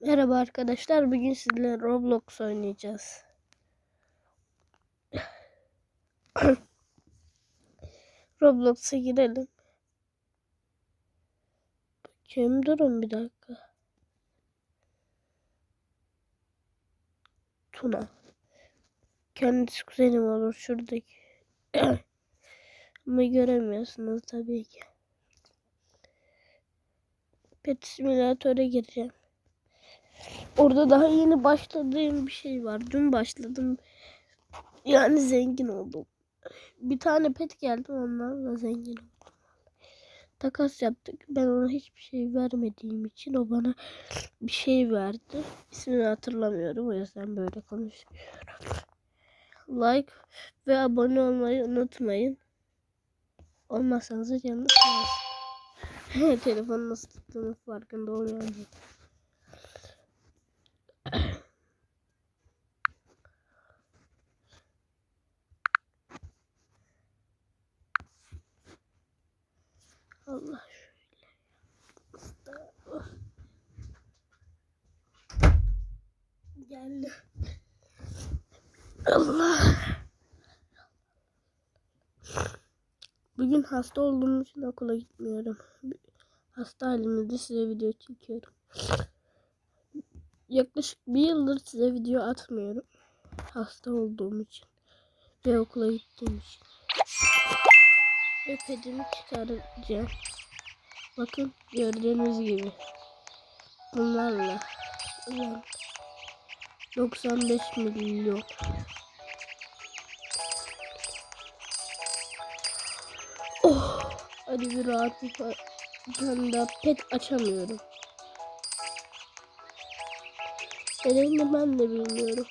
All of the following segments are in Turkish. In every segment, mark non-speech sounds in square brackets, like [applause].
Merhaba arkadaşlar. Bugün sizinle Roblox oynayacağız. [coughs] Roblox'a girelim. Bakayım durun bir dakika. Tuna. Kendisi kuzenim olur şuradaki. [coughs] Ama göremiyorsunuz tabii ki. Pet simülatöre gireceğim. Orada daha yeni başladığım bir şey var. Dün başladım. Yani zengin oldum. Bir tane pet geldi onlarla zengin oldum. Takas yaptık. Ben ona hiçbir şey vermediğim için o bana bir şey verdi. İsmini hatırlamıyorum. O yüzden böyle konuşuyorum. Like ve abone olmayı unutmayın. Olmazsanız canınız. [laughs] Telefonu nasıl tuttuğunu farkında olmuyorum. Allah şöyle. Geldi. Allah. Bugün hasta olduğum için okula gitmiyorum. Hasta halimde size video çekiyorum. Yaklaşık bir yıldır size video atmıyorum. Hasta olduğum için. Ve okula gittiğim için. Ve pedimi çıkaracağım. Bakın gördüğünüz gibi. Bunlarla. Ulan. 95 milyon. Oh. Hadi bir rahat bir pa- ben daha pet açamıyorum. Nedenini ben de bilmiyorum.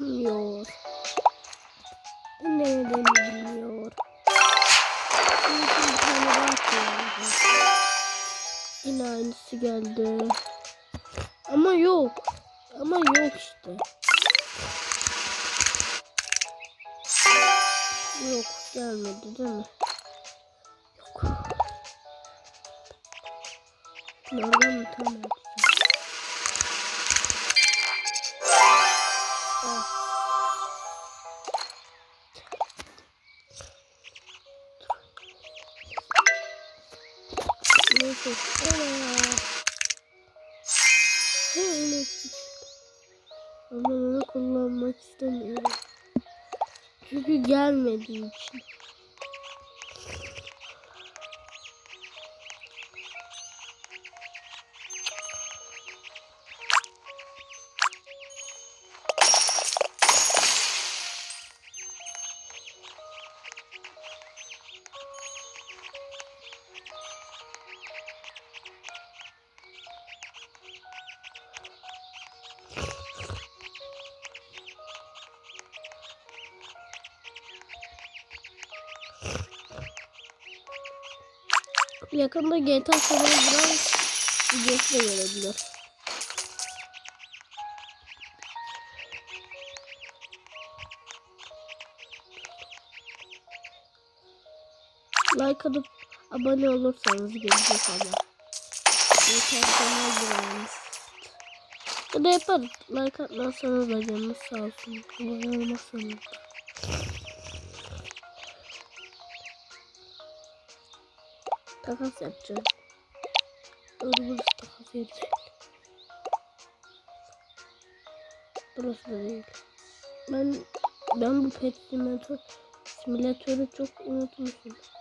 Çıkmıyor. Neden bilmiyor. Yine aynısı geldi. Ama yok. Ama yok işte. Yok gelmedi değil mi? Yok. Nereden mi tam Neyse. Ama onu kullanmak istemiyorum. Çünkü gelmediği için. Yakında GTA San Andreas videosu da gelebilir. Like atıp abone olursanız gelecek ama. GTA San Andreas. Ya da yaparız. Like atmazsanız da canınız sağ olsun. Abone olmazsanız da. Takas yapacağım. Doğru burası takas yeri. Burası da değil. Ben ben bu pet simülatör simülatörü çok unutmuşum.